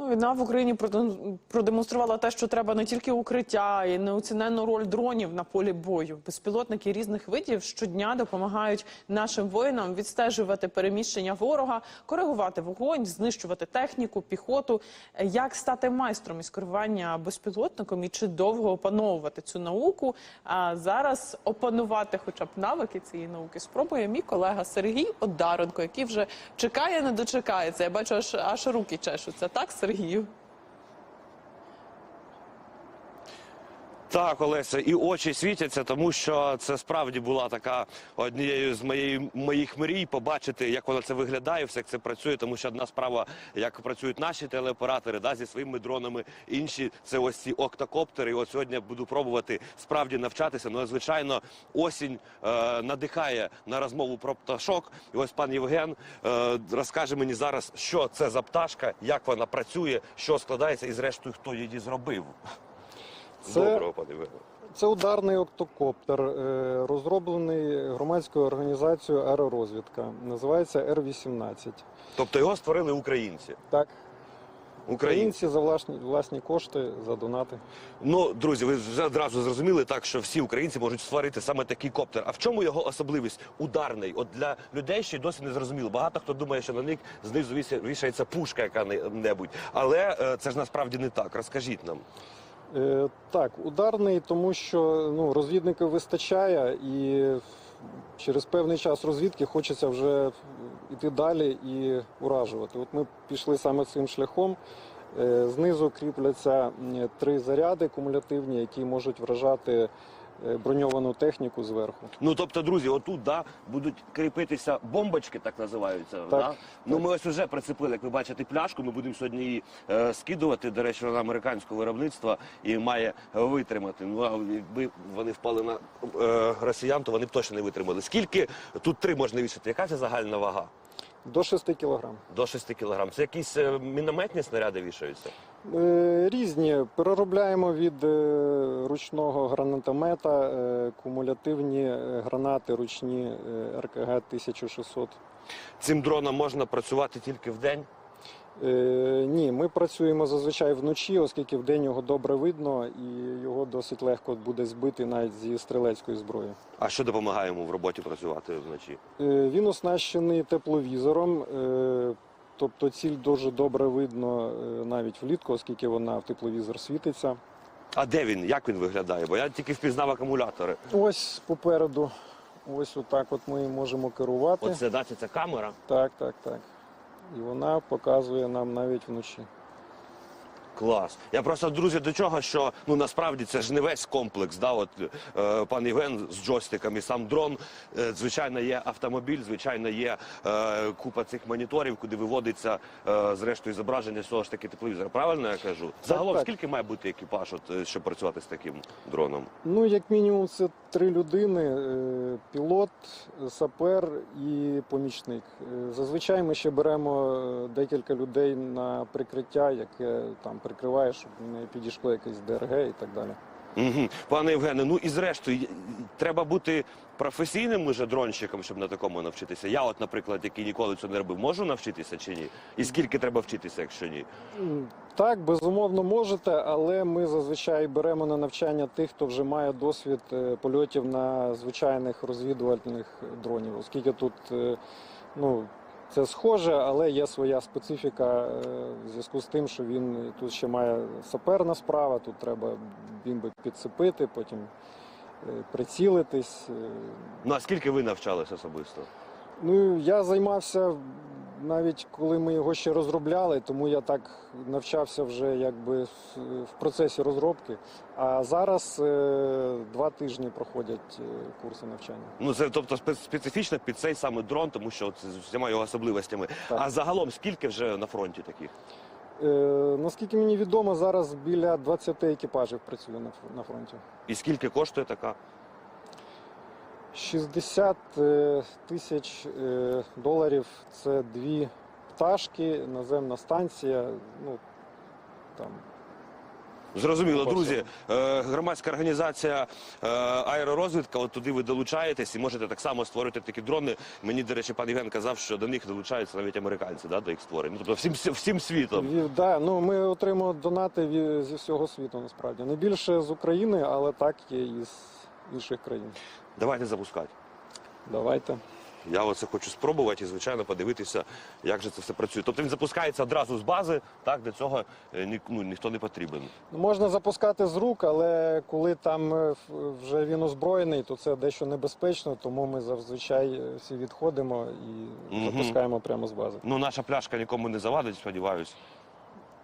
Ну, війна в Україні продем- продемонструвала те, що треба не тільки укриття і неоціненну роль дронів на полі бою. Безпілотники різних видів щодня допомагають нашим воїнам відстежувати переміщення ворога, коригувати вогонь, знищувати техніку, піхоту. Як стати майстром із керування безпілотником і чи довго опановувати цю науку? А зараз опанувати, хоча б навики цієї науки, спробує мій колега Сергій Одаренко, який вже чекає, не дочекається. Я бачу, аж аж руки чешуться. Так, after you. Так, Олеся, і очі світяться, тому що це справді була така однією з моєї, моїх мрій побачити, як воно це виглядає, все як це працює. Тому що одна справа, як працюють наші телеоператори, да, зі своїми дронами, інші це ось ці октокоптери. І от сьогодні буду пробувати справді навчатися. Ну, звичайно, осінь е, надихає на розмову про пташок. І ось пан Євген е, розкаже мені зараз, що це за пташка, як вона працює, що складається, і зрештою хто її зробив. Це- Доброго, пане Це ударний октокоптер, е, розроблений громадською організацією Аеророзвідка. Називається Р-18. Тобто його створили українці. Так, Українці. за власні, власні кошти, за донати. Ну, друзі, ви вже одразу зрозуміли так, що всі українці можуть створити саме такий коптер. А в чому його особливість? Ударний. От для людей ще досі не зрозуміло. Багато хто думає, що на них знизу вішається пушка яка-небудь. Але е, це ж насправді не так. Розкажіть нам. Е, так, ударний, тому що ну, розвідників вистачає і через певний час розвідки хочеться вже йти далі і уражувати. От ми пішли саме цим шляхом. Е, Знизу кріпляться три заряди кумулятивні, які можуть вражати броньовану техніку зверху. Ну тобто, друзі, отут да, будуть кріпитися бомбочки, так називаються. Да? Ну ми ось уже прицепили, як ви бачите, пляшку. Ми будемо сьогодні її е, скидувати. До речі, вона американського виробництва і має витримати. Ну а якби вони впали на е, росіян, то вони б точно не витримали. Скільки тут три можна вішати? Яка це загальна вага? До 6 кілограм. До 6 кілограм. Це якісь е, мінометні снаряди вішаються? Е, Різні переробляємо від е, ручного гранатомета, е, кумулятивні гранати ручні РКГ 1600. Цим дроном можна працювати тільки в день. Е, Ні, ми працюємо зазвичай вночі, оскільки вдень його добре видно і його досить легко буде збити навіть зі стрілецької зброї. А що допомагає йому в роботі працювати вночі? Е, Він оснащений тепловізором, е, тобто ціль дуже добре видно е, навіть влітку, оскільки вона в тепловізор світиться. А де він? Як він виглядає? Бо я тільки впізнав акумулятори. Ось попереду, ось отак от ми можемо керувати. Оце це ця камера. Так, так, так. І вона показує нам навіть вночі. Клас. Я просто, друзі, до чого, що ну насправді це ж не весь комплекс. Да? От е, пан Євген з джойстиком і сам дрон. Е, звичайно, є автомобіль, звичайно, є е, купа цих моніторів, куди виводиться е, зрештою зображення з того ж таки тепловізора. Правильно я кажу? Загалом, так. скільки має бути екіпаж, от, е, щоб працювати з таким дроном? Ну, як мінімум, це три людини: е, пілот, сапер і помічник. Е, Зазвичай ми ще беремо декілька людей на прикриття, яке там прикриває, щоб не підійшло якесь ДРГ і так далі. Угу. Пане Євгене, ну і зрештою, треба бути професійним уже дронщиком, щоб на такому навчитися. Я, от, наприклад, який ніколи цього не робив, можу навчитися чи ні? І скільки треба вчитися, якщо ні? Так, безумовно, можете, але ми зазвичай беремо на навчання тих, хто вже має досвід е, польотів на звичайних розвідувальних дронів, оскільки тут е, ну, це схоже, але є своя специфіка е, в зв'язку з тим, що він тут ще має саперна справа, тут треба бімби підсипити, потім е, прицілитись. Наскільки Ну а скільки ви навчались особисто? Ну, я займався навіть коли ми його ще розробляли, тому я так навчався вже якби в- процесі розробки. А зараз е, два тижні проходять е, курси навчання. Ну це тобто спе- специфічно під цей саме дрон, тому що це з всіма його особливостями. Так. А загалом скільки вже на фронті таких? Е, наскільки мені відомо, зараз біля 20 екіпажів працює на, ф- на фронті. І скільки коштує така? 60 е, тисяч е, доларів це дві пташки, наземна станція. Ну, там Зрозуміло, друзі. е, Громадська організація аеророзвідка. От туди ви долучаєтесь і можете так само створювати такі дрони. Мені, до речі, пан Євген казав, що до них долучаються навіть американці, да, до їх створення. Ну, тобто всім всім світом. Ві- Да, ну ми отримуємо донати зі всього світу насправді. Не більше з України, але так є і з інших країн. Давайте запускати. Давайте. Я оце хочу спробувати і, звичайно, подивитися, як же це все працює. Тобто він запускається одразу з бази, так для цього е, ні, ну, ніхто не потрібен. Ну, Можна запускати з рук, але коли там е, вже він озброєний, то це дещо небезпечно, тому ми зазвичай е, всі відходимо і Мгм. запускаємо прямо з бази. Ну, наша пляшка нікому не завадить, сподіваюсь.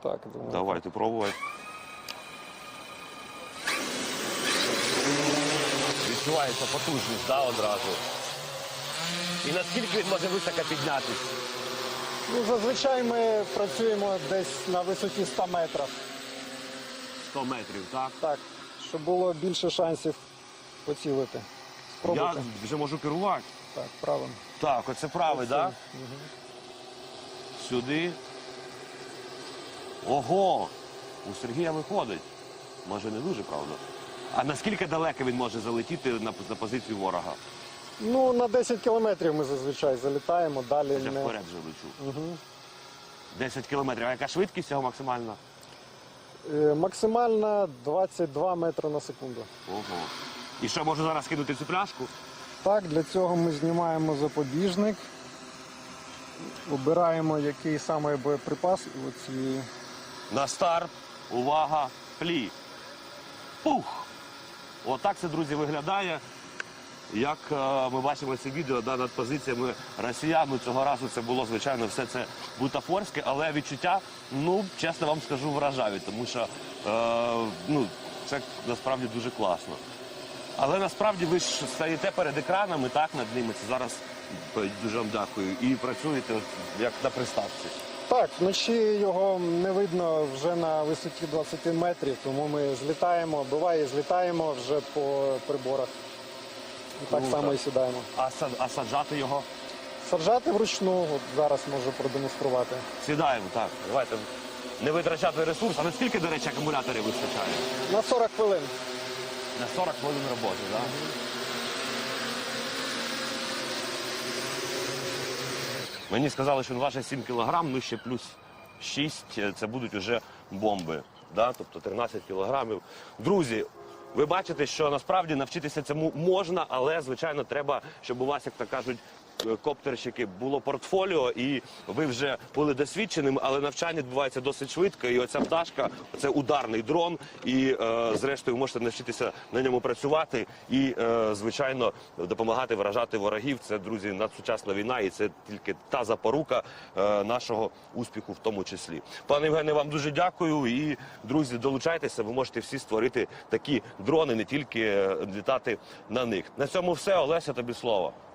Так, думаю. Давайте пробувати. Відчувається потужність, да, одразу. І наскільки він може високо піднятись? Ну, зазвичай ми працюємо десь на висоті 100 метрів. 100 метрів, так? Так, щоб було більше шансів поцілити. Я вже можу керувати. Так, правильно. Так, оце правий, так? Мгм. Сюди. Ого! У Сергія виходить. Може, не дуже, правда? А наскільки далеко він може залетіти на, на позицію ворога? Ну, на 10 кілометрів ми зазвичай залітаємо, далі Я не. вперед вже лечу. Угу. 10 кілометрів. А яка швидкість його максимальна? Е, максимальна 22 метри на секунду. Ого. І що, можу зараз кинути цю пляшку? Так, для цього ми знімаємо запобіжник, обираємо який саме боєприпас. Оці... На старт. Увага, плі. Пух! Отак це, друзі, виглядає. Як е, ми бачимо це відео да, над позиціями росіян, ну, цього разу це було, звичайно, все це бутафорське, але відчуття, ну, чесно вам скажу, вражають, тому що е, ну, це насправді дуже класно. Але насправді ви ж стоїте перед екранами, так, над ними. Це зараз е, дуже вам дякую. І працюєте от, як на приставці. Так, вночі його не видно вже на висоті 20 метрів, тому ми злітаємо, буває, злітаємо вже по приборах. І так Круто. само і сідаємо. А, са- а саджати його? Саджати вручну, от зараз можу продемонструвати. Сідаємо, так. Давайте не витрачати ресурс. А наскільки, до речі, акумуляторів вистачає? На 40 хвилин. На 40 хвилин роботи, так? Мені сказали, що він важить 7 кілограм, ну ще плюс 6 – це будуть вже бомби. Да? Тобто 13 кілограмів. Друзі, ви бачите, що насправді навчитися цьому можна, але, звичайно, треба, щоб у вас, як то кажуть, е, коптерщики було портфоліо, і ви вже були досвідченими, але навчання відбувається досить швидко. І оця пташка це ударний дрон. І е, зрештою можете навчитися на ньому працювати і, е, звичайно, допомагати вражати ворогів. Це друзі, надсучасна війна, і це тільки та запорука е, нашого успіху, в тому числі. Пане Євгене, вам дуже дякую. І друзі, долучайтеся. Ви можете всі створити такі дрони, не тільки е, літати на них. На цьому все. Олеся, тобі слово.